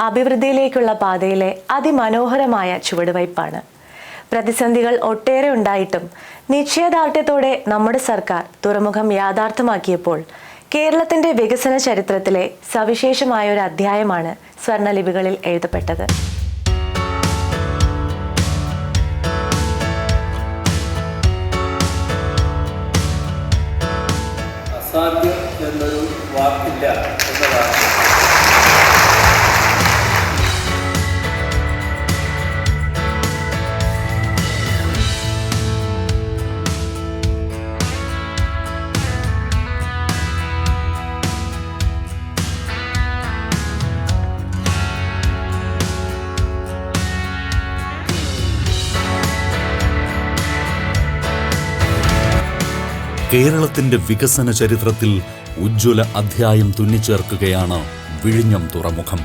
അഭിവൃദ്ധിയിലേക്കുള്ള പാതയിലെ അതിമനോഹരമായ ചുവടുവയ്പ്പാണ്. പ്രതിസന്ധികൾ ഒട്ടേറെ ഉണ്ടായിട്ടും നിശ്ചയദാർഢ്യത്തോടെ നമ്മുടെ സർക്കാർ തുറമുഖം യാഥാർത്ഥ്യമാക്കിയപ്പോൾ കേരളത്തിന്റെ വികസന ചരിത്രത്തിലെ സവിശേഷമായ ഒരു അധ്യായമാണ് സ്വർണലിപികളിൽ എഴുതപ്പെട്ടത്. അസാധ്യം എന്നൊരു വാക്കില്ല. കേരളത്തിന്റെ വികസന ചരിത്രത്തിൽ ഉജ്ജ്വല അധ്യായം തുന്നിച്ചേർക്കുകയാണ് വിഴിഞ്ഞം തുറമുഖം.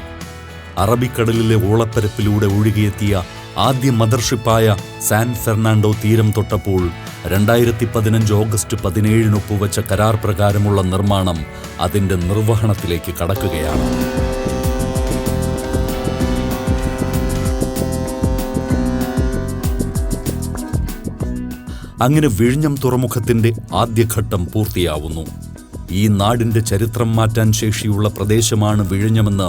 അറബിക്കടലിലെ ഓളപ്പരപ്പിലൂടെ ഒഴുകിയെത്തിയ ആദ്യ മദർഷിപ്പായ സാൻ ഫെർണാണ്ടോ തീരം തൊട്ടപ്പോൾ രണ്ടായിരത്തി പതിനഞ്ച് ഓഗസ്റ്റ് പതിനേഴിന് ഒപ്പുവച്ച കരാർ പ്രകാരമുള്ള നിർമ്മാണം അതിന്റെ നിർവഹണത്തിലേക്ക് കടക്കുകയാണ്. അങ്ങനെ വിഴിഞ്ഞം തുറമുഖത്തിന്റെ ആദ്യഘട്ടം പൂർത്തിയാവുന്നു. ഈ നാടിന്റെ ചരിത്രം മാറ്റാൻ ശേഷിയുള്ള പ്രദേശമാണ് വിഴിഞ്ഞമെന്ന്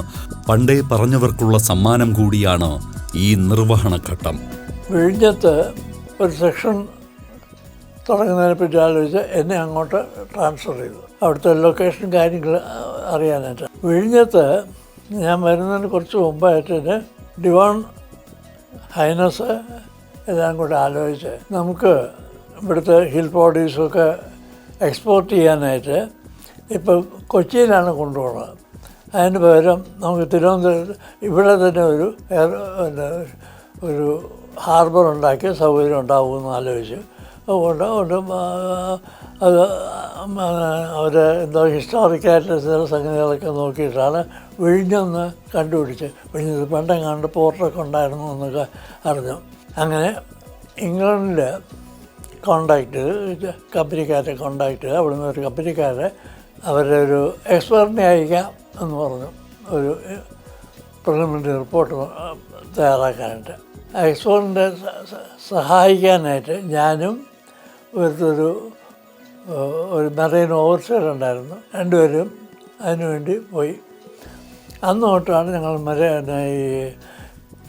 പണ്ടേ പറഞ്ഞവർക്കുള്ള സമ്മാനം കൂടിയാണ് ഈ നിർവഹണഘട്ടം വിഴിഞ്ഞത്ത് ഒരു സെക്ഷൻ തുടങ്ങുന്നതിനെ പറ്റി ആലോചിച്ച് എന്നെ അങ്ങോട്ട് ട്രാൻസ്ഫർ ചെയ്തു. അവിടുത്തെ ലൊക്കേഷൻ കാര്യങ്ങൾ അറിയാനായിട്ട്. വിഴിഞ്ഞത്ത് ഞാൻ വരുന്നതിന് കുറച്ച് മുമ്പായിട്ട് ഡിവോൺ ഹൈനസ് എല്ലാം കൂടെ ആലോചിച്ച് നമുക്ക് ഇവിടുത്തെ ഹിൽ ബോഡീസൊക്കെ എക്സ്പോർട്ട് ചെയ്യാനായിട്ട് ഇപ്പം കൊച്ചിയിലാണ് കൊണ്ടുപോകുന്നത് അതിന് പകരം നമുക്ക് തിരുവനന്തപുരത്ത് ഇവിടെ തന്നെ ഒരു ഒരു ഹാർബർ ഉണ്ടാക്കി സൗകര്യം ഉണ്ടാകുമെന്ന് ആലോചിച്ച്. അതുകൊണ്ട് അതുകൊണ്ട് അത് അവർ എന്തോ ഹിസ്റ്റോറിക്കായിട്ട് ചില സംഗതികളൊക്കെ നോക്കിയിട്ടാണ് വിഴിഞ്ഞൊന്ന് കണ്ടുപിടിച്ച് വിഴിഞ്ഞത് പണ്ടെങ്ങാണ്ട് പോർട്ടൊക്കെ ഉണ്ടായിരുന്നു എന്നൊക്കെ അറിഞ്ഞു. അങ്ങനെ ഇംഗ്ലണ്ടിൽ കോണ്ടാക്ട് ചെയ്ത് കമ്പനിക്കാരെ കോണ്ടാക്റ്റ് അവിടുന്ന് ഒരു കമ്പനിക്കാരെ അവരുടെ ഒരു എക്സ്പെർട്ടിനെ അയക്കാം എന്ന് പറഞ്ഞു. ഒരു പ്രിലിമിനറി റിപ്പോർട്ട് തയ്യാറാക്കാനായിട്ട്. എക്സ്പെർട്ടിന്റെ സഹായിക്കാനായിട്ട് ഞാനും ഒരു ഒരു മെറൈൻ ഓവർസീർ ഉണ്ടായിരുന്നു. രണ്ടുപേരും അതിനുവേണ്ടി പോയി. അന്ന് തൊട്ടാണ് ഞങ്ങൾ മര ഈ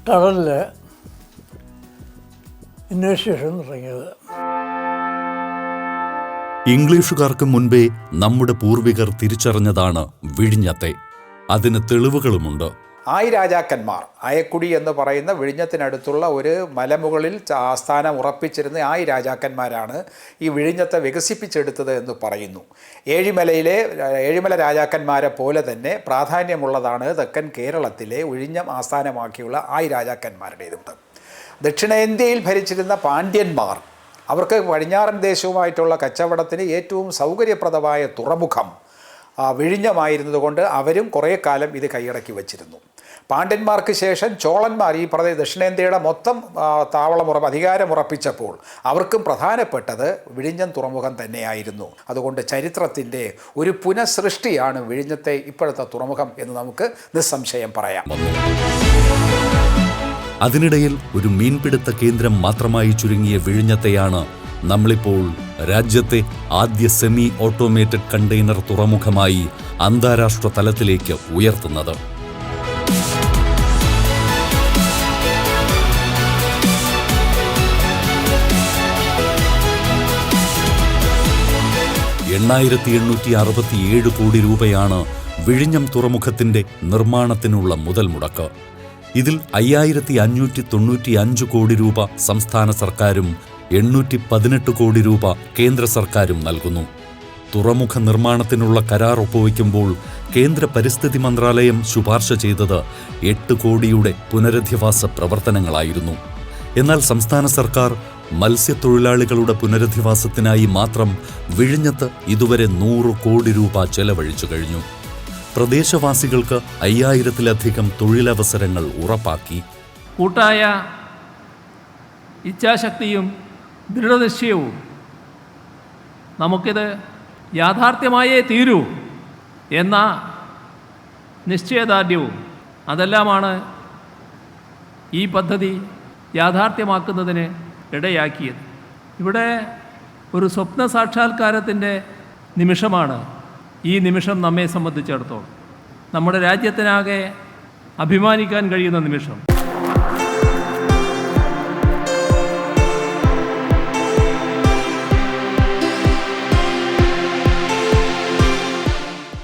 കടലിൽ ഇൻവെസ്റ്റിഗേഷൻ തുടങ്ങിയത്. ഇംഗ്ലീഷുകാർക്ക് മുൻപേ നമ്മുടെ പൂർവികർ തിരിച്ചറിഞ്ഞതാണ് വിഴിഞ്ഞത്തെ. അതിന് തെളിവുകളുമുണ്ട്. ആയി രാജാക്കന്മാർ അയക്കുടി എന്ന് പറയുന്ന വിഴിഞ്ഞത്തിനടുത്തുള്ള ഒരു മലമുകളിൽ ആസ്ഥാനം ഉറപ്പിച്ചിരുന്ന ആയി രാജാക്കന്മാരാണ് ഈ വിഴിഞ്ഞത്തെ വികസിപ്പിച്ചെടുത്തത് എന്ന് പറയുന്നു. ഏഴിമലയിലെ ഏഴിമല രാജാക്കന്മാരെ പോലെ തന്നെ പ്രാധാന്യമുള്ളതാണ് തെക്കൻ കേരളത്തിലെ വിഴിഞ്ഞം ആസ്ഥാനമാക്കിയുള്ള ആയി രാജാക്കന്മാരുടേതുണ്ട് ദക്ഷിണേന്ത്യയിൽ ഭരിച്ചിരുന്ന പാണ്ഡ്യന്മാർ അവർക്ക് പടിഞ്ഞാറൻ ദേശവുമായിട്ടുള്ള കച്ചവടത്തിന് ഏറ്റവും സൗകര്യപ്രദമായ തുറമുഖം വിഴിഞ്ഞമായിരുന്നതുകൊണ്ട് അവരും കുറേ കാലം ഇത് കൈയടക്കി വച്ചിരുന്നു. പാണ്ഡ്യന്മാർക്ക് ശേഷം ചോളന്മാർ ഈ പ്രദേ ദക്ഷിണേന്ത്യയുടെ മൊത്തം താവളമുറ അധികാരമുറപ്പിച്ചപ്പോൾ അവർക്കും പ്രധാനപ്പെട്ടത് വിഴിഞ്ഞം തുറമുഖം തന്നെയായിരുന്നു. അതുകൊണ്ട് ചരിത്രത്തിന്റെ ഒരു പുനഃസൃഷ്ടിയാണ് വിഴിഞ്ഞത്തെ ഇപ്പോഴത്തെ തുറമുഖം എന്ന് നമുക്ക് നിസ്സംശയം പറയാം. അതിനിടയിൽ ഒരു മീൻപിടുത്ത കേന്ദ്രം മാത്രമായി ചുരുങ്ങിയ വിഴിഞ്ഞത്തെയാണ് നമ്മളിപ്പോൾ രാജ്യത്തെ ആദ്യ സെമി ഓട്ടോമേറ്റഡ് കണ്ടെയ്നർ തുറമുഖമായി അന്താരാഷ്ട്ര തലത്തിലേക്ക് ഉയർത്തുന്നത്. എണ്ണായിരത്തി എണ്ണൂറ്റി അറുപത്തിയേഴ് കോടി രൂപയാണ് വിഴിഞ്ഞം തുറമുഖത്തിന്റെ നിർമ്മാണത്തിനുള്ള മുതൽ മുടക്ക്. ഇതിൽ അയ്യായിരത്തി അഞ്ഞൂറ്റി തൊണ്ണൂറ്റി അഞ്ച് കോടി രൂപ സംസ്ഥാന സർക്കാരും എണ്ണൂറ്റി പതിനെട്ട് കോടി രൂപ കേന്ദ്ര സർക്കാരും നൽകുന്നു. തുറമുഖ നിർമ്മാണത്തിനുള്ള കരാർ ഒപ്പുവയ്ക്കുമ്പോൾ കേന്ദ്ര പരിസ്ഥിതി മന്ത്രാലയം ശുപാർശ ചെയ്തത് എട്ട് കോടിയുടെ പുനരധിവാസ പ്രവർത്തനങ്ങളായിരുന്നു. എന്നാൽ സംസ്ഥാന സർക്കാർ മത്സ്യത്തൊഴിലാളികളുടെ പുനരധിവാസത്തിനായി മാത്രം വിഴിഞ്ഞത്ത് ഇതുവരെ നൂറ് കോടി രൂപ ചെലവഴിച്ചു കഴിഞ്ഞു. പ്രദേശവാസികൾക്ക് അയ്യായിരത്തിലധികം തൊഴിലവസരങ്ങൾ ഉറപ്പാക്കി. കൂട്ടായ ഇച്ഛാശക്തിയും ദൃഢനിശ്ചയവും നമുക്കിത് യാഥാർത്ഥ്യമായേ തീരൂ എന്ന നിശ്ചയദാർഢ്യവും അതെല്ലാമാണ് ഈ പദ്ധതി യാഥാർത്ഥ്യമാക്കുന്നതിന് ഇടയാക്കിയത്. ഇവിടെ ഒരു സ്വപ്ന സാക്ഷാത്കാരത്തിന്റെ നിമിഷമാണ് ഈ നിമിഷം നമ്മെ സംബന്ധിച്ചിടത്തോളം. നമ്മുടെ രാജ്യത്തിനാകെ അഭിമാനിക്കാൻ കഴിയുന്ന നിമിഷം.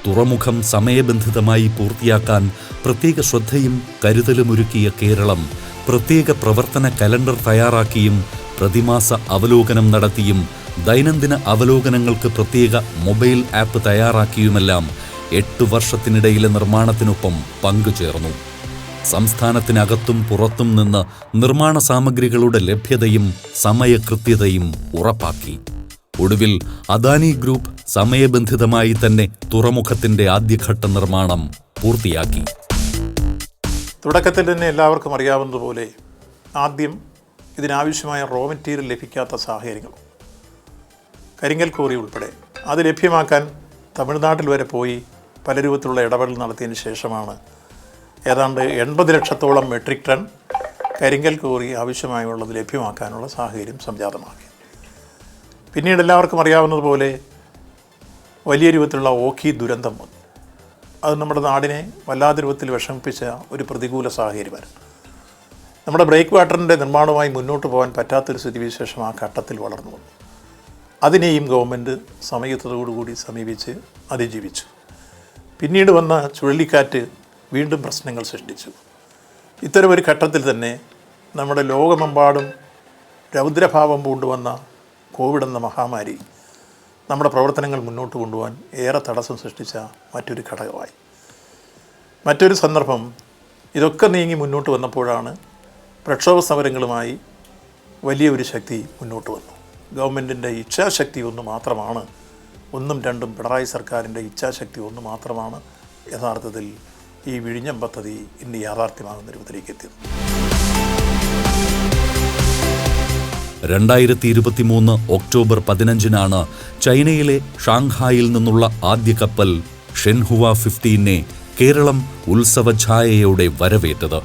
തുറമുഖം സമയബന്ധിതമായി പൂർത്തിയാക്കാൻ പ്രത്യേക ശ്രദ്ധയും കരുതലുമൊരുക്കിയ കേരളം പ്രത്യേക പ്രവർത്തന കലണ്ടർ തയ്യാറാക്കിയും പ്രതിമാസ അവലോകനം നടത്തിയും ദൈനംദിന അവലോകനങ്ങൾക്ക് പ്രത്യേക മൊബൈൽ ആപ്പ് തയ്യാറാക്കിയുമെല്ലാം എട്ട് വർഷത്തിനിടയിലെ നിർമ്മാണത്തിനൊപ്പം പങ്കുചേർന്നു. സംസ്ഥാനത്തിനകത്തും പുറത്തും നിന്ന് നിർമ്മാണ സാമഗ്രികളുടെ ലഭ്യതയും സമയകൃത്യതയും ഉറപ്പാക്കി. ഒടുവിൽ അദാനി ഗ്രൂപ്പ് സമയബന്ധിതമായി തന്നെ തുറമുഖത്തിന്റെ ആദ്യഘട്ട നിർമ്മാണം പൂർത്തിയാക്കി. തുടക്കത്തിൽ തന്നെ എല്ലാവർക്കും അറിയാവുന്നതുപോലെ ആദ്യം ഇതിനാവശ്യമായ റോ മെറ്റീരിയൽ ലഭിക്കാത്ത സാഹചര്യങ്ങൾ. കരിങ്കൽ കോറി ഉൾപ്പെടെ. അത് ലഭ്യമാക്കാൻ തമിഴ്നാട്ടിൽ വരെ പോയി പല രൂപത്തിലുള്ള ഇടപെടൽ നടത്തിയതിന് ശേഷമാണ്. ഏതാണ്ട് എൺപത് ലക്ഷത്തോളം മെട്രിക് ടൺ കരിങ്കൽ കോറി ആവശ്യമായുള്ളത് ലഭ്യമാക്കാനുള്ള സാഹചര്യം സംജാതമാക്കി. പിന്നീട് എല്ലാവർക്കും അറിയാവുന്നതുപോലെ വലിയ രൂപത്തിലുള്ള ഓഖി ദുരന്തം വന്നു. അത് നമ്മുടെ നാടിനെ വല്ലാത്ത രൂപത്തിൽ വിഷമിപ്പിച്ച ഒരു പ്രതികൂല സാഹചര്യമായിരുന്നു. നമ്മുടെ ബ്രേക്ക് വാട്ടറിന്റെ നിർമ്മാണവുമായി മുന്നോട്ട് പോകാൻ പറ്റാത്തൊരു സ്ഥിതിവിശേഷം ആ ഘട്ടത്തിൽ വളർന്നു വന്നു. അതിനെയും ഗവൺമെന്റ് സമയത്തോടുകൂടി സമീപിച്ച് അതിജീവിച്ചു. പിന്നീട് വന്ന ചുഴലിക്കാറ്റ് വീണ്ടും പ്രശ്നങ്ങൾ സൃഷ്ടിച്ചു. ഇത്തരമൊരു ഘട്ടത്തിൽ തന്നെ നമ്മുടെ ലോകമെമ്പാടും രൗദ്രഭാവം പൂണ്ടുവന്ന കോവിഡ് എന്ന മഹാമാരി നമ്മുടെ പ്രവർത്തനങ്ങൾ മുന്നോട്ട് കൊണ്ടുപോകാൻ ഏറെ തടസ്സം സൃഷ്ടിച്ച മറ്റൊരു ഘടകമായി. മറ്റൊരു സന്ദർഭം ഇതൊക്കെ നീങ്ങി മുന്നോട്ട് വന്നപ്പോഴാണ് പ്രക്ഷോഭ സമരങ്ങളുമായി വലിയൊരു ശക്തി മുന്നോട്ട് വന്നു. ഗവൺമെന്റിന്റെ ഇച്ഛാശക്തി ഒന്ന് മാത്രമാണ് ഒന്നും രണ്ടും പിണറായി സർക്കാരിന്റെ ഇച്ഛാശക്തി ഒന്ന് മാത്രമാണ് യഥാർത്ഥത്തിൽ ഈ വിഴിഞ്ഞം പദ്ധതി ഇന്ന് യാഥാർത്ഥ്യമാകുന്ന രൂപത്തിലേക്ക് എത്തിയത്. രണ്ടായിരത്തി ഇരുപത്തിമൂന്ന് ഒക്ടോബർ പതിനഞ്ചിനാണ് ചൈനയിലെ ഷാങ്ഹായിൽ നിന്നുള്ള ആദ്യ കപ്പൽ ഷെൻഹുവ ഫിഫ്റ്റീനെ കേരളം ഉത്സവഛായയോടെ വരവേറ്റത്.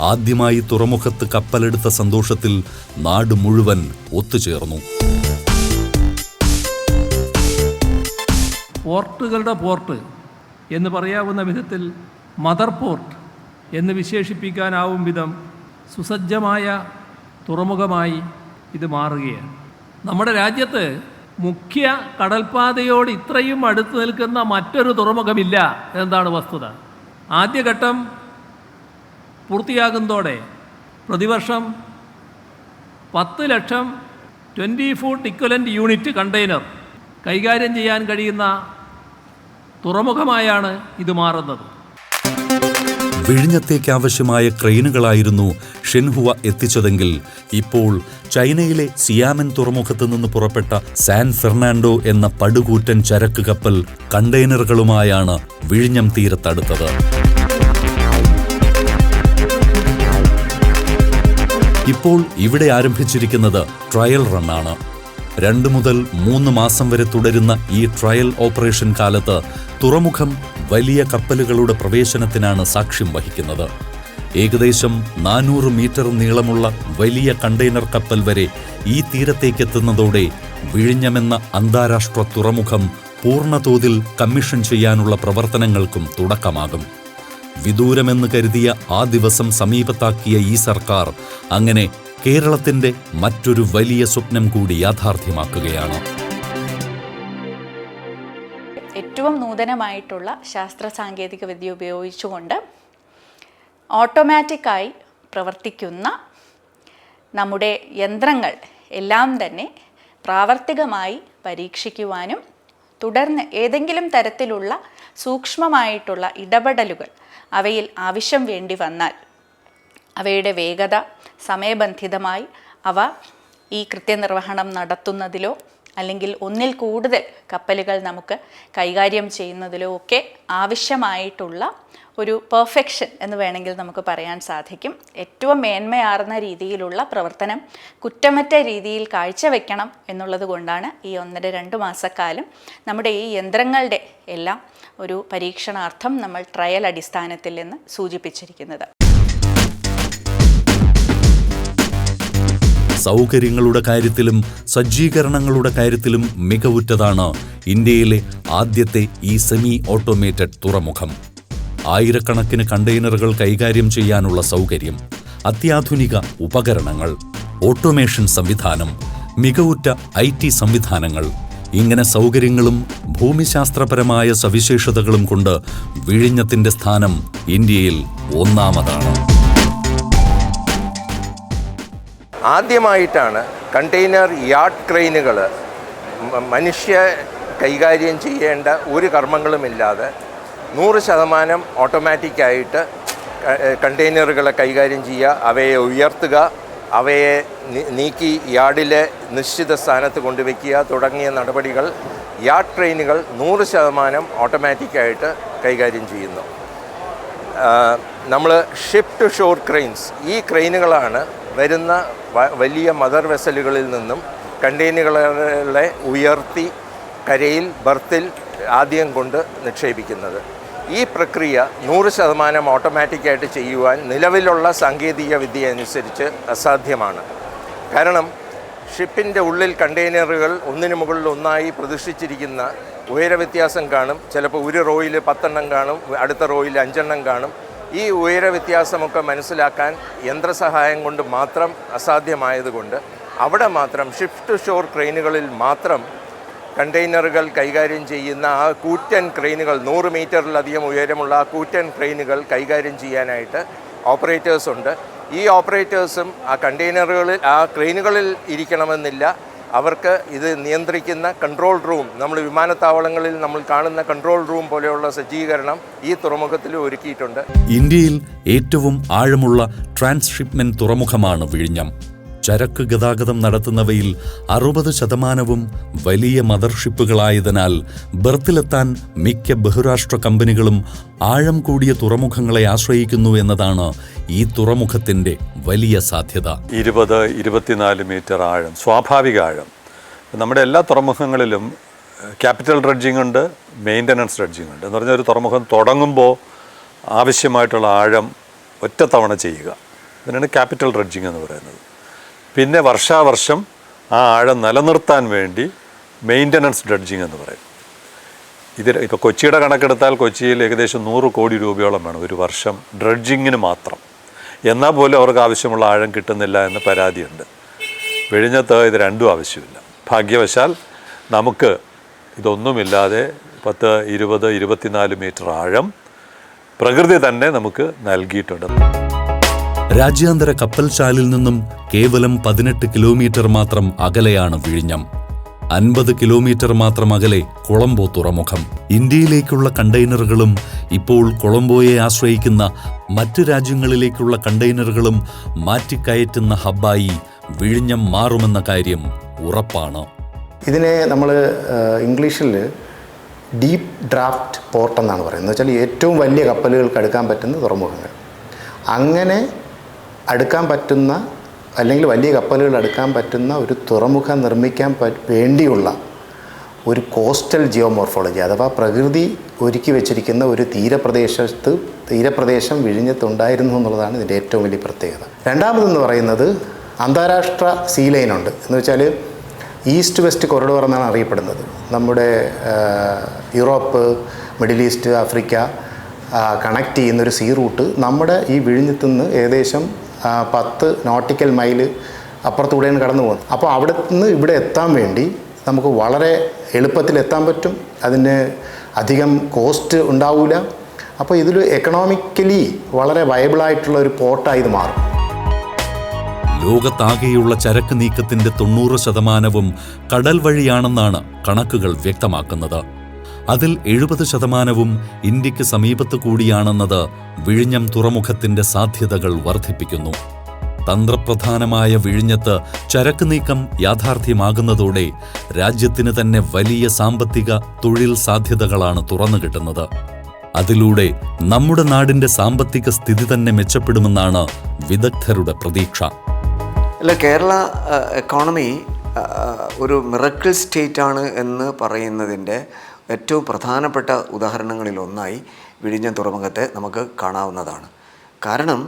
ആദ്യമായി തുറമുഖത്ത് കപ്പലെടുത്ത സന്തോഷത്തിൽ നാട് മുഴുവൻ ഒത്തുചേർന്നു. പോർട്ടുകളുടെ പോർട്ട് എന്ന് പറയാവുന്ന വിധത്തിൽ മദർ പോർട്ട് എന്ന് വിശേഷിപ്പിക്കാനാവും വിധം സുസജ്ജമായ തുറമുഖമായി ഇത് മാറുകയാണ്. നമ്മുടെ രാജ്യത്ത് മുഖ്യ കടൽപാതയോട് ഇത്രയും അടുത്ത് നിൽക്കുന്ന മറ്റൊരു തുറമുഖമില്ല എന്നതാണ് വസ്തുത. ആദ്യഘട്ടം പൂർത്തിയാകുന്നതോടെ പ്രതിവർഷം പത്ത് ലക്ഷം twenty foot equivalent unit container കൈകാര്യം ചെയ്യാൻ കഴിയുന്ന തുറമുഖമായാണ് ഇത് മാറുന്നത്. വിഴിഞ്ഞത്തേക്ക് ആവശ്യമായ ക്രെയിനുകളായിരുന്നു ഷെൻഹുവ എത്തിച്ചതെങ്കിൽ ഇപ്പോൾ ചൈനയിലെ സിയാമൻ തുറമുഖത്ത് നിന്ന് പുറപ്പെട്ട സാൻ ഫെർണാണ്ടോ എന്ന പടുകൂറ്റൻ ചരക്ക് കപ്പൽ കണ്ടെയ്നറുകളുമായാണ് വിഴിഞ്ഞം തീരത്തടുത്തത്. ഇപ്പോൾ ഇവിടെ ആരംഭിച്ചിരിക്കുന്നത് ട്രയൽ റണ്ണാണ് രണ്ട് മുതൽ മൂന്ന് മാസം വരെ തുടരുന്ന ഈ ട്രയൽ ഓപ്പറേഷൻ കാലത്ത് തുറമുഖം വലിയ കപ്പലുകളുടെ പ്രവേശനത്തിനാണ് സാക്ഷ്യം വഹിക്കുന്നത്. ഏകദേശം നാനൂറ് മീറ്റർ നീളമുള്ള വലിയ കണ്ടെയ്നർ കപ്പൽ വരെ ഈ തീരത്തേക്കെത്തുന്നതോടെ വിഴിഞ്ഞമെന്ന അന്താരാഷ്ട്ര തുറമുഖം പൂർണതോതിൽ കമ്മീഷൻ ചെയ്യാനുള്ള പ്രവർത്തനങ്ങൾക്കും തുടക്കമാകും. വിദൂരമെന്ന് കരുതിയ ആ ദിവസം സമീപത്താക്കിയ ഈ സർക്കാർ അങ്ങനെ കേരളത്തിന്റെ മറ്റൊരു വലിയ സ്വപ്നം കൂടി യാഥാർത്ഥ്യമാക്കുകയാണ്. ഏറ്റവും നൂതനമായിട്ടുള്ള ശാസ്ത്ര സാങ്കേതിക വിദ്യ ഉപയോഗിച്ചുകൊണ്ട് ഓട്ടോമാറ്റിക്കായി പ്രവർത്തിക്കുന്ന നമ്മുടെ യന്ത്രങ്ങൾ എല്ലാം തന്നെ പ്രാവർത്തികമായി പരീക്ഷിക്കുവാനും തുടർന്ന് ഏതെങ്കിലും തരത്തിലുള്ള സൂക്ഷ്മമായിട്ടുള്ള ഇടപെടലുകൾ അവയിൽ ആവശ്യം വേണ്ടി വന്നാൽ അവയുടെ വേഗത സമയബന്ധിതമായി അവ ഈ കൃത്യനിർവഹണം നടത്തുന്നതിലോ അല്ലെങ്കിൽ ഒന്നിൽ കൂടുതൽ കപ്പലുകൾ നമുക്ക് കൈകാര്യം ചെയ്യുന്നതിലോ ഒക്കെ ആവശ്യമായിട്ടുള്ള ഒരു പെർഫെക്ഷൻ എന്ന് വേണമെങ്കിൽ നമുക്ക് പറയാൻ സാധിക്കും. ഏറ്റവും മേന്മയാർന്ന രീതിയിലുള്ള പ്രവർത്തനം കുറ്റമറ്റ രീതിയിൽ കാഴ്ചവെക്കണം എന്നുള്ളത് കൊണ്ടാണ് ഈ ഒന്നര രണ്ട് മാസക്കാലം നമ്മുടെ ഈ യന്ത്രങ്ങളുടെ എല്ലാം ഒരു പരീക്ഷണാർത്ഥം നമ്മൾ ട്രയൽ അടിസ്ഥാനത്തിൽ നിന്ന് സൂചിപ്പിച്ചിരിക്കുന്നത്. സൗകര്യങ്ങളുടെ കാര്യത്തിലും സജ്ജീകരണങ്ങളുടെ കാര്യത്തിലും മികവുറ്റതാണ് ഇന്ത്യയിലെ ആദ്യത്തെ ഈ സെമി ഓട്ടോമേറ്റഡ് തുറമുഖം. ആയിരക്കണക്കിന് കണ്ടെയ്നറുകൾ കൈകാര്യം ചെയ്യാനുള്ള സൗകര്യം അത്യാധുനിക ഉപകരണങ്ങൾ ഓട്ടോമേഷൻ സംവിധാനം മികവുറ്റ ഐ ടി സംവിധാനങ്ങൾ ഇങ്ങനെ സൗകര്യങ്ങളും ഭൂമിശാസ്ത്രപരമായ സവിശേഷതകളും കൊണ്ട് വിഴിഞ്ഞത്തിന്റെ സ്ഥാനം ഇന്ത്യയിൽ ഒന്നാമതാണ്. ആദ്യമായിട്ടാണ് കണ്ടെയ്നർ യാർഡ് ക്രെയിനുകൾ മനുഷ്യ കൈകാര്യം ചെയ്യേണ്ട ഒരു കർമ്മങ്ങളുമില്ലാതെ നൂറ് ശതമാനം ഓട്ടോമാറ്റിക്കായിട്ട് കണ്ടെയ്നറുകളെ കൈകാര്യം ചെയ്യുക അവയെ ഉയർത്തുക അവയെ നീക്കി യാർഡിലെ നിശ്ചിത സ്ഥാനത്ത് കൊണ്ടുവയ്ക്കുക തുടങ്ങിയ നടപടികൾ യാർഡ് ട്രെയിനുകൾ നൂറ് ശതമാനം ഓട്ടോമാറ്റിക്കായിട്ട് കൈകാര്യം ചെയ്യുന്നു. നമ്മൾ ഷിഫ്റ്റ് ടു ഷോർ ക്രെയിൻസ് ഈ ക്രെയിനുകളാണ് വരുന്ന വലിയ മദർ വെസലുകളിൽ നിന്നും കണ്ടെയ്നറുകളെ ഉയർത്തി കരയിൽ ബർത്തിൽ ആദ്യം കൊണ്ട് നിക്ഷേപിക്കുന്നത്. ഈ പ്രക്രിയ നൂറ് ശതമാനം ഓട്ടോമാറ്റിക്കായിട്ട് ചെയ്യുവാൻ നിലവിലുള്ള സാങ്കേതിക വിദ്യ അനുസരിച്ച് അസാധ്യമാണ്. കാരണം ഷിപ്പിന്റെ ഉള്ളിൽ കണ്ടെയ്നറുകൾ ഒന്നിനു മുകളിൽ ഒന്നായി പ്രതിഷ്ഠിച്ചിരിക്കുന്ന ഉയരവ്യത്യാസം കാണും. ചിലപ്പോൾ ഒരു റോയിൽ പത്തെണ്ണം കാണും അടുത്ത റോയിൽ അഞ്ചെണ്ണം കാണും. ഈ ഉയര വ്യത്യാസമൊക്കെ മനസ്സിലാക്കാൻ യന്ത്രസഹായം കൊണ്ട് മാത്രം അസാധ്യമായതുകൊണ്ട് അവിടെ മാത്രം ഷിഫ്റ്റ് ഷോർ ക്രെയിനുകളിൽ മാത്രം കണ്ടെയ്നറുകൾ കൈകാര്യം ചെയ്യുന്ന ആ കൂറ്റൻ ക്രെയിനുകൾ നൂറ് മീറ്ററിലധികം ഉയരമുള്ള ആ കൂറ്റൻ ക്രെയിനുകൾ കൈകാര്യം ചെയ്യാനായിട്ട് ഓപ്പറേറ്റേഴ്സ് ഉണ്ട്. ഈ ഓപ്പറേറ്റേഴ്സും ആ കണ്ടെയ്നറുകളിൽ ആ ക്രെയിനുകളിൽ ഇരിക്കണമെന്നില്ല. അവർക്ക് ഇത് നിയന്ത്രിക്കുന്ന കൺട്രോൾ റൂം നമ്മൾ വിമാനത്താവളങ്ങളിൽ നമ്മൾ കാണുന്ന കൺട്രോൾ റൂം പോലെയുള്ള സജ്ജീകരണം ഈ തുറമുഖത്തിൽ ഒരുക്കിയിട്ടുണ്ട്. ഇന്ത്യയിൽ ഏറ്റവും ആഴമുള്ള ട്രാൻസ്ഷിപ്മെന്റ് തുറമുഖമാണ് വിഴിഞ്ഞം. ചരക്ക് ഗതാഗതം നടത്തുന്നവയിൽ അറുപത് ശതമാനവും വലിയ മദർഷിപ്പുകളായതിനാൽ ബർത്തിലെത്താൻ മിക്ക ബഹുരാഷ്ട്ര കമ്പനികളും ആഴം കൂടിയ തുറമുഖങ്ങളെ ആശ്രയിക്കുന്നു എന്നതാണ് ഈ തുറമുഖത്തിന്റെ വലിയ സാധ്യത. ഇരുപത് ഇരുപത്തിനാല് മീറ്റർ ആഴം സ്വാഭാവിക ആഴം. നമ്മുടെ എല്ലാ തുറമുഖങ്ങളിലും ക്യാപിറ്റൽ ഡ്രഡ്ജിംഗ് ഉണ്ട് മെയിന്റനൻസ് ഡ്രഡ്ജിംഗ് ഉണ്ട്. എന്ന് പറഞ്ഞാൽ ഒരു തുറമുഖം തുടങ്ങുമ്പോൾ ആവശ്യമായിട്ടുള്ള ആഴം ഒറ്റത്തവണ ചെയ്യുക. അതിനാണ് ക്യാപിറ്റൽ ഡ്രഡ്ജിംഗ് എന്ന് പറയുന്നത്. പിന്നെ വർഷാവർഷം ആ ആഴം നിലനിർത്താൻ വേണ്ടി മെയിന്റനൻസ് ഡ്രഡ്ജിംഗ് എന്ന് പറയും. ഇതിൽ ഇപ്പോൾ കൊച്ചിയുടെ കണക്കെടുത്താൽ കൊച്ചിയിൽ ഏകദേശം നൂറ് കോടി രൂപയോളം വേണം ഒരു വർഷം ഡ്രഡ്ജിങ്ങിന് മാത്രം. എന്നാൽ പോലും അവർക്ക് ആവശ്യമുള്ള ആഴം കിട്ടുന്നില്ല എന്ന് പരാതിയുണ്ട്. വിഴിഞ്ഞത്ത് ഇത് രണ്ടും ആവശ്യമില്ല. ഭാഗ്യവശാൽ നമുക്ക് ഇതൊന്നുമില്ലാതെ പത്ത് ഇരുപത് ഇരുപത്തിനാല് മീറ്റർ ആഴം പ്രകൃതി തന്നെ നമുക്ക് നൽകിയിട്ടുണ്ട്. രാജ്യാന്തര കപ്പൽശാലിൽ നിന്നും കേവലം പതിനെട്ട് കിലോമീറ്റർ മാത്രം അകലെയാണ് വിഴിഞ്ഞം. അൻപത് കിലോമീറ്റർ മാത്രം അകലെ കൊളംബോ തുറമുഖം. ഇന്ത്യയിലേക്കുള്ള കണ്ടെയ്നറുകളും ഇപ്പോൾ കൊളംബോയെ ആശ്രയിക്കുന്ന മറ്റ് രാജ്യങ്ങളിലേക്കുള്ള കണ്ടെയ്നറുകളും മാറ്റിക്കയറ്റുന്ന ഹബ്ബായി വിഴിഞ്ഞം മാറുമെന്ന കാര്യം ഉറപ്പാണ്. ഇതിനെ നമ്മൾ ഇംഗ്ലീഷിൽ ഡീപ്പ് ഡ്രാഫ്റ്റ് പോർട്ട് എന്നാണ് പറയുന്നത്. വെച്ചാൽ ഏറ്റവും വലിയ കപ്പലുകൾക്ക് എടുക്കാൻ പറ്റുന്ന തുറമുഖങ്ങൾ. അങ്ങനെ അടുക്കാൻ പറ്റുന്ന അല്ലെങ്കിൽ വലിയ കപ്പലുകൾ അടുക്കാൻ പറ്റുന്ന ഒരു തുറമുഖം നിർമ്മിക്കാൻ വേണ്ടിയുള്ള ഒരു കോസ്റ്റൽ ജിയോമോർഫോളജി അഥവാ പ്രകൃതി ഒരുക്കി വെച്ചിരിക്കുന്ന ഒരു തീരപ്രദേശത്ത് തീരപ്രദേശം വിഴിഞ്ഞത്തുണ്ടായിരുന്നു എന്നുള്ളതാണ് ഇതിന്റെ ഏറ്റവും വലിയ പ്രത്യേകത. രണ്ടാമതെന്ന് പറയുന്നത് അന്താരാഷ്ട്ര സീ ലൈൻ ഉണ്ട് എന്ന് വെച്ചാൽ ഈസ്റ്റ് വെസ്റ്റ് കൊറിഡോർ എന്നാണ് അറിയപ്പെടുന്നത്. നമ്മുടെ Europe Middle East Africa connect ചെയ്യുന്നൊരു സീ റൂട്ട് നമ്മുടെ ഈ വിഴിഞ്ഞത്തു നിന്ന് ഏകദേശം പത്ത് നോട്ടിക്കൽ മൈൽ അപ്പുറത്തൂടെയാണ് കടന്നു പോകുന്നത്. അപ്പോൾ അവിടെ നിന്ന് ഇവിടെ എത്താൻ വേണ്ടി നമുക്ക് വളരെ എളുപ്പത്തിൽ എത്താൻ പറ്റും. അതിന് അധികം കോസ്റ്റ് ഉണ്ടാവില്ല അപ്പോൾ ഇതിൽ എക്കണോമിക്കലി വളരെ വയബിളായിട്ടുള്ള ഒരു പോർട്ടായി ഇത് മാറും. ലോകത്താകെയുള്ള ചരക്ക് നീക്കത്തിന്റെ തൊണ്ണൂറ് ശതമാനവും കടൽ വഴിയാണെന്നാണ് കണക്കുകൾ വ്യക്തമാക്കുന്നത്. അതിൽ എഴുപത് ശതമാനവും ഇന്ത്യയ്ക്ക് സമീപത്ത് കൂടിയാണെന്നത് വിഴിഞ്ഞം തുറമുഖത്തിന്റെ സാധ്യതകൾ വർദ്ധിപ്പിക്കുന്നു. തന്ത്രപ്രധാനമായ വിഴിഞ്ഞത്ത് ചരക്ക് നീക്കം യാഥാർത്ഥ്യമാകുന്നതോടെ രാജ്യത്തിന് തന്നെ വലിയ സാമ്പത്തിക തൊഴിൽ സാധ്യതകളാണ് തുറന്നു കിട്ടുന്നത് അതിലൂടെ നമ്മുടെ നാടിന്റെ സാമ്പത്തിക സ്ഥിതി തന്നെ മെച്ചപ്പെടുമെന്നാണ് വിദഗ്ധരുടെ പ്രതീക്ഷ. അല്ല കേരള എക്കോണമി ഒരു മിറക്കിൾ സ്റ്റേറ്റ് ആണ് എന്ന് പറയുന്നതിന്റെ ഏറ്റവും പ്രധാനപ്പെട്ട ഉദാഹരണങ്ങളിൽ ഒന്നായി വിഴിഞ്ഞം തുറമുഖത്തെ നമുക്ക് കാണാവുന്നതാണ്. കാരണം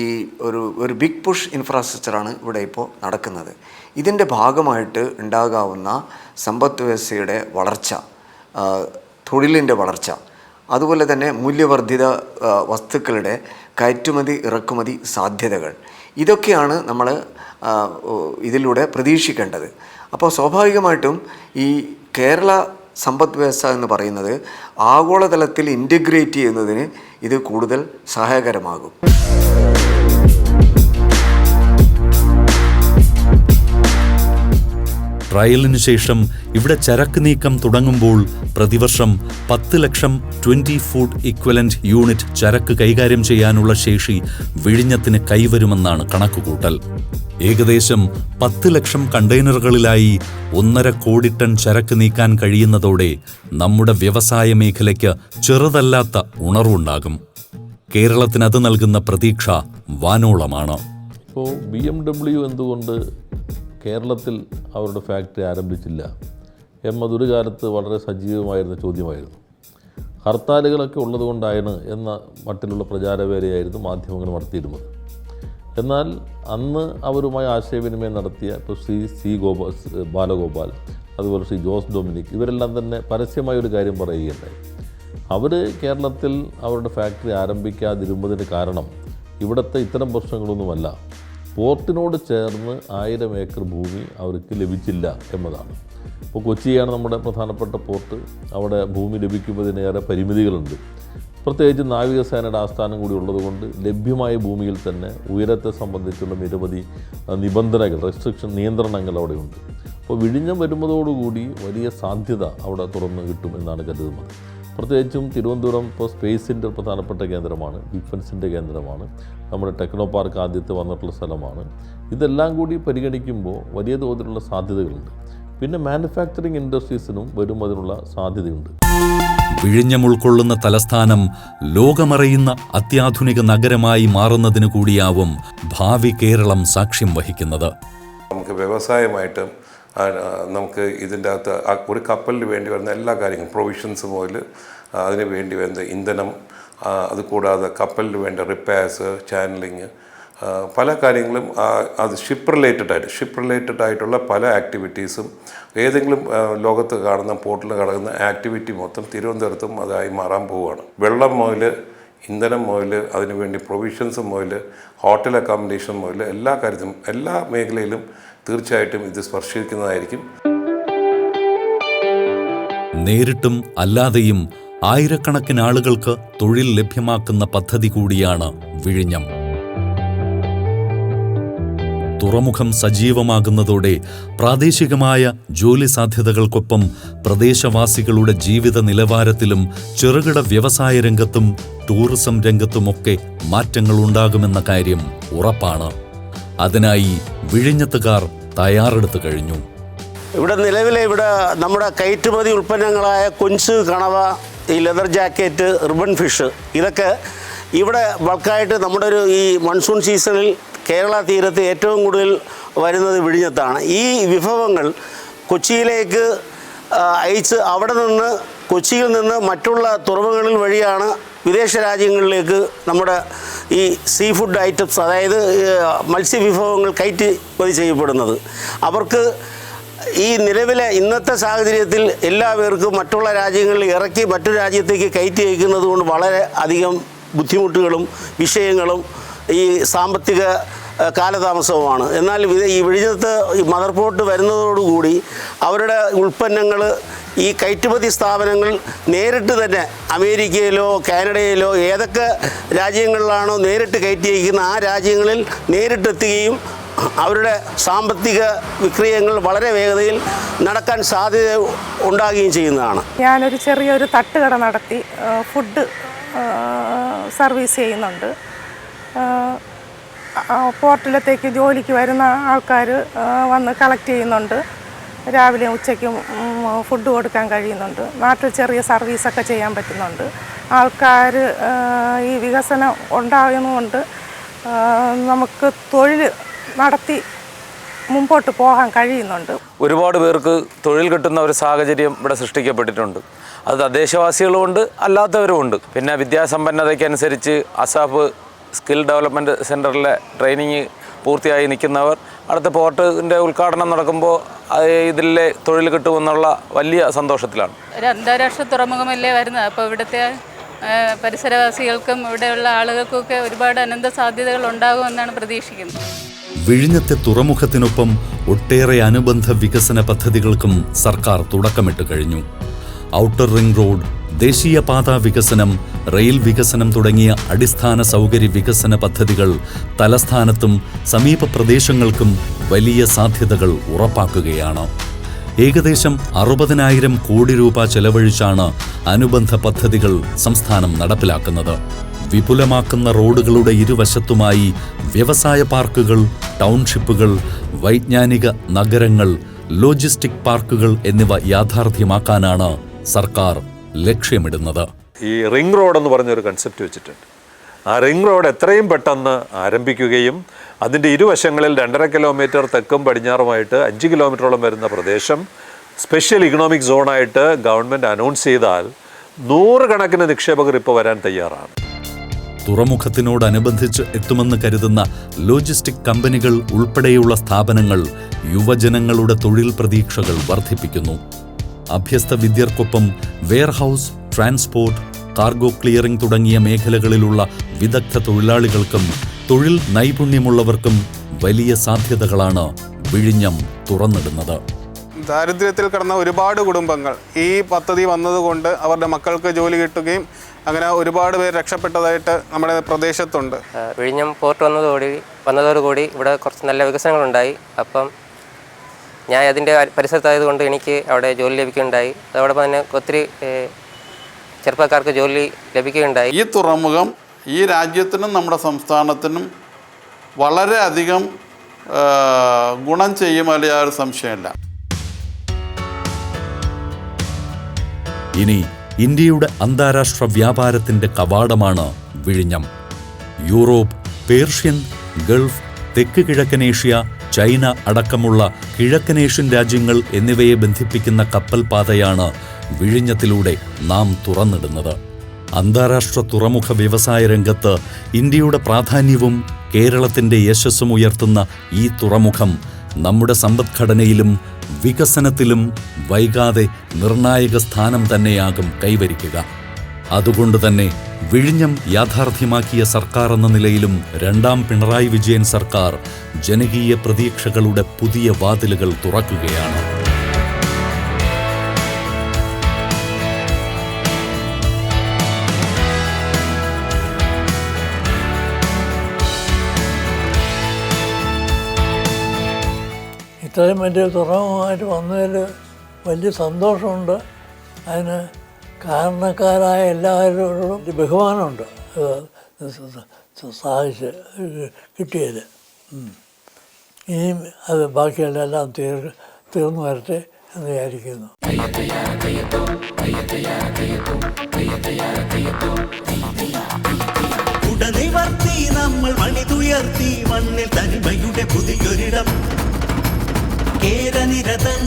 ഈ ഒരു ഒരു ബിഗ് പുഷ് ഇൻഫ്രാസ്ട്രക്ചറാണ് ഇവിടെ ഇപ്പോൾ നടക്കുന്നത്. ഇതിന്റെ ഭാഗമായിട്ട് ഉണ്ടാകാവുന്ന സമ്പദ് വ്യവസ്ഥയുടെ വളർച്ച തൊഴിലിന്റെ വളർച്ച അതുപോലെ തന്നെ മൂല്യവർദ്ധിത വസ്തുക്കളുടെ കയറ്റുമതി ഇറക്കുമതി സാധ്യതകൾ ഇതൊക്കെയാണ് നമ്മൾ ഇതിലൂടെ പ്രതീക്ഷിക്കേണ്ടത്. അപ്പോൾ സ്വാഭാവികമായിട്ടും ഈ കേരള സമ്പദ് വ്യവസ്ഥ എന്ന് പറയുന്നത് ആഗോളതലത്തിൽ ഇന്റഗ്രേറ്റ് ചെയ്യുന്നതിന് ഇത് കൂടുതൽ സഹായകരമാകും. ട്രയലിനു ശേഷം ഇവിടെ ചരക്ക് നീക്കം തുടങ്ങുമ്പോൾ പ്രതിവർഷം പത്ത് lakh twenty foot equivalent unit ചരക്ക് കൈകാര്യം ചെയ്യാനുള്ള ശേഷി വിഴിഞ്ഞത്തിന് കൈവരുമെന്നാണ് കണക്കുകൂട്ടൽ. ഏകദേശം പത്ത് ലക്ഷം കണ്ടെയ്നറുകളിലായി ഒന്നര കോടി ടൺ ചരക്ക് നീക്കാൻ കഴിയുന്നതോടെ നമ്മുടെ വ്യവസായ മേഖലയ്ക്ക് ചെറുതല്ലാത്ത ഉണർവുണ്ടാകും. കേരളത്തിന് അത് നൽകുന്ന പ്രതീക്ഷ വാനോളമാണ്. ഇപ്പോൾ ബി എം ഡബ്ല്യു എന്തുകൊണ്ട് കേരളത്തിൽ അവരുടെ ഫാക്ടറി ആരംഭിച്ചില്ല എന്നതൊരു കാലത്ത് വളരെ സജീവമായിരുന്ന ചോദ്യമായിരുന്നു. ഹർത്താലുകളൊക്കെ ഉള്ളതുകൊണ്ടാണ് എന്ന മട്ടിലുള്ള പ്രചാരവേലയായിരുന്നു മാധ്യമങ്ങൾ നടത്തിയിരുന്നത്. എന്നാൽ അന്ന് അവരുമായി ആശയവിനിമയം നടത്തിയ ഇപ്പോൾ ശ്രീ സി ഗോപാൽ ബാലഗോപാൽ അതുപോലെ ശ്രീ ജോസ് ഡൊമിനിക് ഇവരെല്ലാം തന്നെ പരസ്യമായ ഒരു കാര്യം പറയുകയുണ്ടായി. അവർ കേരളത്തിൽ അവരുടെ ഫാക്ടറി ആരംഭിക്കാതിരുന്നതിന് കാരണം ഇവിടുത്തെ ഇത്തരം പ്രശ്നങ്ങളൊന്നുമല്ല. പോർട്ടിനോട് ചേർന്ന് ആയിരം ഏക്കർ ഭൂമി അവർക്ക് ലഭിച്ചില്ല എന്നതാണ്. ഇപ്പോൾ കൊച്ചിയാണ് നമ്മുടെ പ്രധാനപ്പെട്ട പോർട്ട്. അവിടെ ഭൂമി ലഭിക്കുന്നതിനേറെ പരിമിതികളുണ്ട്. പ്രത്യേകിച്ച് നാവികസേനയുടെ ആസ്ഥാനം കൂടി ഉള്ളതുകൊണ്ട് ലഭ്യമായ ഭൂമിയിൽ തന്നെ ഉയരത്തെ സംബന്ധിച്ചുള്ള നിരവധി നിബന്ധനകൾ റെസ്ട്രിക്ഷൻ നിയന്ത്രണങ്ങൾ അവിടെയുണ്ട്. അപ്പോൾ വിഴിഞ്ഞം വരുന്നതോടുകൂടി വലിയ സാധ്യത അവിടെ തുറന്നു കിട്ടും എന്നാണ് കരുതുന്നത്. പ്രത്യേകിച്ചും തിരുവനന്തപുരം ഇപ്പോൾ സ്പേസിന്റെ പ്രധാനപ്പെട്ട കേന്ദ്രമാണ് ഡിഫൻസിന്റെ കേന്ദ്രമാണ് നമ്മുടെ ടെക്നോ പാർക്ക് ആദ്യത്തെ വന്നിട്ടുള്ള സ്ഥലമാണ്. ഇതെല്ലാം കൂടി പരിഗണിക്കുമ്പോൾ വലിയ തോതിലുള്ള സാധ്യതകളുണ്ട്. പിന്നെ മാനുഫാക്ചറിങ് ഇൻഡസ്ട്രീസിനും വരും അതിനുള്ള സാധ്യതയുണ്ട്. വിഴിഞ്ഞം ഉൾക്കൊള്ളുന്ന തലസ്ഥാനം ലോകമറിയുന്ന അത്യാധുനിക നഗരമായി മാറുന്നതിന് കൂടിയാവും ഭാവി കേരളം സാക്ഷ്യം വഹിക്കുന്നത്. നമുക്ക് വ്യവസായമായിട്ടും നമുക്ക് ഇതിന്റെ അകത്ത് ഒരു കപ്പലിന് വേണ്ടി വരുന്ന എല്ലാ കാര്യങ്ങളും പ്രൊവിഷൻസ് മുതൽ അതിന് വേണ്ടി വരുന്ന ഇന്ധനം അത് കൂടാതെ കപ്പലിന് വേണ്ട റിപ്പയർസ് ചാനലിങ് പല കാര്യങ്ങളും അത് ഷിപ്പ് റിലേറ്റഡ് ആയിട്ട് ഷിപ്പ് റിലേറ്റഡ് ആയിട്ടുള്ള പല ആക്ടിവിറ്റീസും ഏതെങ്കിലും ലോകത്ത് കാണുന്ന പോർട്ടിൽ കിടക്കുന്ന ആക്ടിവിറ്റി മൊത്തം തിരുവനന്തപുരത്തും അതായി മാറാൻ പോവുകയാണ്. വെള്ളം മുതൽ ഇന്ധനം മുതൽ അതിനുവേണ്ടി പ്രൊവിഷൻസ് മുതൽ ഹോട്ടൽ അക്കോമഡേഷൻ മുതൽ എല്ലാ കാര്യത്തിലും എല്ലാ മേഖലയിലും തീർച്ചയായിട്ടും ഇത് സ്പർശിക്കുന്നതായിരിക്കും. നേരിട്ടും അല്ലാതെയും ആയിരക്കണക്കിന് ആളുകൾക്ക് തൊഴിൽ ലഭ്യമാക്കുന്ന പദ്ധതി കൂടിയാണ് വിഴിഞ്ഞം. തുറമുഖം സജീവമാകുന്നതോടെ പ്രാദേശികമായ ജോലി സാധ്യതകൾക്കൊപ്പം പ്രദേശവാസികളുടെ ജീവിത നിലവാരത്തിലും ചെറുകിട വ്യവസായ രംഗത്തും ടൂറിസം രംഗത്തുമൊക്കെ മാറ്റങ്ങളുണ്ടാകുമെന്ന കാര്യം ഉറപ്പാണ്. അതിനായി വിഴിഞ്ഞത്തുകാർ തയ്യാറെടുത്തു കഴിഞ്ഞു. ഇവിടെ നിലവിലെ ഇവിടെ നമ്മുടെ കയറ്റുമതി ഉൽപ്പന്നങ്ങളായ കൊഞ്ച് കണവ ഈ ലെതർ ജാക്കറ്റ് റിബൺ ഫിഷ് ഇതൊക്കെ ഇവിടെ ബൾക്കായിട്ട് നമ്മുടെ ഒരു ഈ മൺസൂൺ സീസണിൽ കേരള തീരത്ത് ഏറ്റവും കൂടുതൽ വരുന്നത് വിഴിഞ്ഞത്താണ്. ഈ വിഭവങ്ങൾ കൊച്ചിയിലേക്ക് അയച്ച് അവിടെ നിന്ന് കൊച്ചിയിൽ നിന്ന് മറ്റുള്ള തുറവുകളിൽ വഴിയാണ് വിദേശ രാജ്യങ്ങളിലേക്ക് നമ്മുടെ ഈ സീ ഫുഡ് ഐറ്റംസ് അതായത് മത്സ്യവിഭവങ്ങൾ കയറ്റുമതി ചെയ്യപ്പെടുന്നത്. അവർക്ക് ഈ നിലവിലെ ഇന്നത്തെ സാഹചര്യത്തിൽ എല്ലാ പേർക്കും മറ്റുള്ള രാജ്യങ്ങളിൽ ഇറക്കി മറ്റു രാജ്യത്തേക്ക് കയറ്റി അയക്കുന്നത് കൊണ്ട് വളരെ അധികം ബുദ്ധിമുട്ടുകളും വിഷയങ്ങളും ഈ സാമ്പത്തിക കാലതാമസവുമാണ്. എന്നാൽ ഈ വിഴിഞ്ഞത്ത് ഈ മദർ പോർട്ട് വരുന്നതോടുകൂടി അവരുടെ ഉൽപ്പന്നങ്ങൾ ഈ കയറ്റുമതി സ്ഥാപനങ്ങൾ നേരിട്ട് തന്നെ അമേരിക്കയിലോ കാനഡയിലോ ഏതൊക്കെ രാജ്യങ്ങളിലാണോ നേരിട്ട് കയറ്റി അയക്കുന്ന ആ രാജ്യങ്ങളിൽ നേരിട്ടെത്തുകയും അവരുടെ സാമ്പത്തിക വിക്രയങ്ങൾ വളരെ വേഗതയിൽ നടക്കാൻ സാധ്യത ഉണ്ടാകുകയും ചെയ്യുന്നതാണ്. ഞാനൊരു ചെറിയൊരു തട്ടുകട നടത്തി ഫുഡ് സർവീസ് ചെയ്യുന്നുണ്ട്. പോർട്ടിലത്തേക്ക് ജോലിക്ക് വരുന്ന ആൾക്കാർ വന്ന് കളക്ട് ചെയ്യുന്നുണ്ട്. രാവിലെയും ഉച്ചയ്ക്കും ഫുഡ് കൊടുക്കാൻ കഴിയുന്നുണ്ട്. നാട്ടിൽ ചെറിയ സർവീസൊക്കെ ചെയ്യാൻ പറ്റുന്നുണ്ട്. ആൾക്കാർ ഈ വികസനം ഉണ്ടാകുന്നതുകൊണ്ട് നമുക്ക് തൊഴിൽ നടത്തി മുമ്പോട്ട് പോകാൻ കഴിയുന്നുണ്ട്. ഒരുപാട് പേർക്ക് തൊഴിൽ കിട്ടുന്ന ഒരു സാഹചര്യം ഇവിടെ സൃഷ്ടിക്കപ്പെട്ടിട്ടുണ്ട്. അത് തദ്ദേശവാസികളുമുണ്ട് അല്ലാത്തവരുമുണ്ട് പിന്നെ വിദ്യാസമ്പന്നതയ്ക്കനുസരിച്ച് അസാഫ് സ്കിൽ ഡെവലപ്മെന്റ് സെന്ററിലെ ട്രെയിനിങ് പൂർത്തിയായി നിൽക്കുന്നവർ. അടുത്ത പോർട്ടിന്റെ ഉദ്ഘാടനം നടക്കുമ്പോൾ ഇതിലെ തൊഴിൽ കിട്ടുമെന്നുള്ള വലിയ സന്തോഷത്തിലാണ്. ഒരു അന്താരാഷ്ട്ര തുറമുഖമല്ലേ വരുന്നത്? അപ്പോൾ ഇവിടുത്തെ പരിസരവാസികൾക്കും ഇവിടെയുള്ള ആളുകൾക്കൊക്കെ ഒരുപാട് അനന്ത സാധ്യതകൾ ഉണ്ടാകുമെന്നാണ് പ്രതീക്ഷിക്കുന്നത്. വിഴിഞ്ഞത്തെ തുറമുഖത്തിനൊപ്പം ഒട്ടേറെ അനുബന്ധ വികസന പദ്ധതികൾക്കും സർക്കാർ തുടക്കമിട്ട് കഴിഞ്ഞു. ഔട്ടർ റിംഗ് റോഡ് ദേശീയപാത വികസനം റെയിൽ വികസനം തുടങ്ങിയ അടിസ്ഥാന സൗകര്യ വികസന പദ്ധതികൾ തലസ്ഥാനത്തും സമീപ പ്രദേശങ്ങൾക്കും വലിയ സാധ്യതകൾ ഉറപ്പാക്കുകയാണ്. ഏകദേശം അറുപതിനായിരം കോടി രൂപ ചെലവഴിച്ചാണ് അനുബന്ധ പദ്ധതികൾ സംസ്ഥാനം നടപ്പിലാക്കുന്നത്. വിപുലമാക്കുന്ന റോഡുകളുടെ ഇരുവശത്തുമായി വ്യവസായ പാർക്കുകൾ ടൗൺഷിപ്പുകൾ വൈജ്ഞാനിക നഗരങ്ങൾ ലോജിസ്റ്റിക് പാർക്കുകൾ എന്നിവ യാഥാർത്ഥ്യമാക്കാനാണ് സർക്കാർ ലക്ഷ്യമിടുന്നത്. ഈ റിംഗ് റോഡ് എന്ന് പറഞ്ഞൊരു കൺസെപ്റ്റ് വെച്ചിട്ടുണ്ട്. ആ റിംഗ് റോഡ് എത്രയും പെട്ടെന്ന് ആരംഭിക്കുകയും അതിന്റെ ഇരുവശങ്ങളിൽ രണ്ടര കിലോമീറ്റർ തെക്കും പടിഞ്ഞാറുമായിട്ട് അഞ്ച് കിലോമീറ്ററോളം വരുന്ന പ്രദേശം സ്പെഷ്യൽ ഇക്കണോമിക് സോണായിട്ട് ഗവൺമെന്റ് അനൗൺസ് ചെയ്താൽ നൂറുകണക്കിന് നിക്ഷേപകർ ഇപ്പോൾ വരാൻ തയ്യാറാണ്. തുറമുഖത്തിനോടനുബന്ധിച്ച് എത്തുമെന്ന് കരുതുന്ന ലോജിസ്റ്റിക് കമ്പനികൾ ഉൾപ്പെടെയുള്ള സ്ഥാപനങ്ങൾ യുവജനങ്ങളുടെ തൊഴിൽ പ്രതീക്ഷകൾ വർദ്ധിപ്പിക്കുന്നു. അഭ്യസ്ത വിദ്യർക്കൊപ്പം വെയർഹൌസ് ട്രാൻസ്പോർട്ട് കാർഗോ ക്ലിയറിംഗ് തുടങ്ങിയ മേഖലകളിലുള്ള വിദഗ്ധ തൊഴിലാളികൾക്കും തൊഴിൽ നൈപുണ്യമുള്ളവർക്കും വലിയ സാധ്യതകളാണ് വിഴിഞ്ഞം തുറന്നിടുന്നത്. ദാരിദ്ര്യത്തിൽ കിടന്ന ഒരുപാട് കുടുംബങ്ങൾ ഈ പദ്ധതി വന്നതുകൊണ്ട് അവരുടെ മക്കൾക്ക് ജോലി കിട്ടുകയും അങ്ങനെ ഒരുപാട് പേര് രക്ഷപ്പെട്ടതായിട്ട് നമ്മുടെ പ്രദേശത്തുണ്ട്. വിഴിഞ്ഞം പോർട്ട് വന്നതോടുകൂടി വന്നതോടുകൂടി ഇവിടെ കുറച്ച് നല്ല വികസനങ്ങളുണ്ടായി. അപ്പം ഞാൻ അതിന്റെ പരിസരത്തായതുകൊണ്ട് എനിക്ക് അവിടെ ജോലി ലഭിക്കുകയുണ്ടായി. അതോടൊപ്പം തന്നെ ഒത്തിരി ചെറുപ്പക്കാർക്ക് ജോലി ലഭിക്കുകയുണ്ടായി. ഈ തുറമുഖം ഈ രാജ്യത്തിനും നമ്മുടെ സംസ്ഥാനത്തിനും വളരെയധികം ഗുണം ചെയ്യുമല്ല ഒരു സംശയമില്ല. ഇനി ഇന്ത്യയുടെ അന്താരാഷ്ട്ര വ്യാപാരത്തിന്റെ കവാടമാണ് വിഴിഞ്ഞം. യൂറോപ്പ് പേർഷ്യൻ ഗൾഫ് തെക്ക് കിഴക്കനേഷ്യ ചൈന അടക്കമുള്ള കിഴക്കനേഷ്യൻ രാജ്യങ്ങൾ എന്നിവയെ ബന്ധിപ്പിക്കുന്ന കപ്പൽ പാതയാണ് വിഴിഞ്ഞത്തിലൂടെ നാം തുറന്നിടുന്നത്. അന്താരാഷ്ട്ര തുറമുഖ വ്യവസായ രംഗത്ത് ഇന്ത്യയുടെ പ്രാധാന്യവും കേരളത്തിന്റെ യശസ്സും ഉയർത്തുന്ന ഈ തുറമുഖം നമ്മുടെ സമ്പദ്ഘടനയിലും വികസനത്തിലും വൈകാതെ നിർണായക സ്ഥാനം തന്നെയാകും കൈവരിക്കുക. അതുകൊണ്ട് തന്നെ വിഴിഞ്ഞം യാഥാർത്ഥ്യമാക്കിയ സർക്കാർ എന്ന നിലയിലും രണ്ടാം പിണറായി വിജയൻ സർക്കാർ ജനകീയ പ്രതീക്ഷകളുടെ പുതിയ വാതിലുകൾ തുറക്കുകയാണ്. ഇത്രയും വലിയ തുറമുമായിട്ട് വന്നതിൽ വലിയ സന്തോഷമുണ്ട്. അതിന് കാരണക്കാരായ എല്ലാവരോടും ബഹുമാനമുണ്ട്. ഇത് സ- സ- സാധിച്ച് കിട്ടിയത്. ഇനിയും അത് ബാക്കിയുള്ളതെല്ലാം തീർ തീർന്നു വരട്ടെ എന്ന് വിചാരിക്കുന്നു. ഉടനിവർത്തി നമ്മൾ മണിതുയർത്തി മണ്ണിൽ തനിമയുടെ പുതിയൊരിടം. കേരനിരതൻ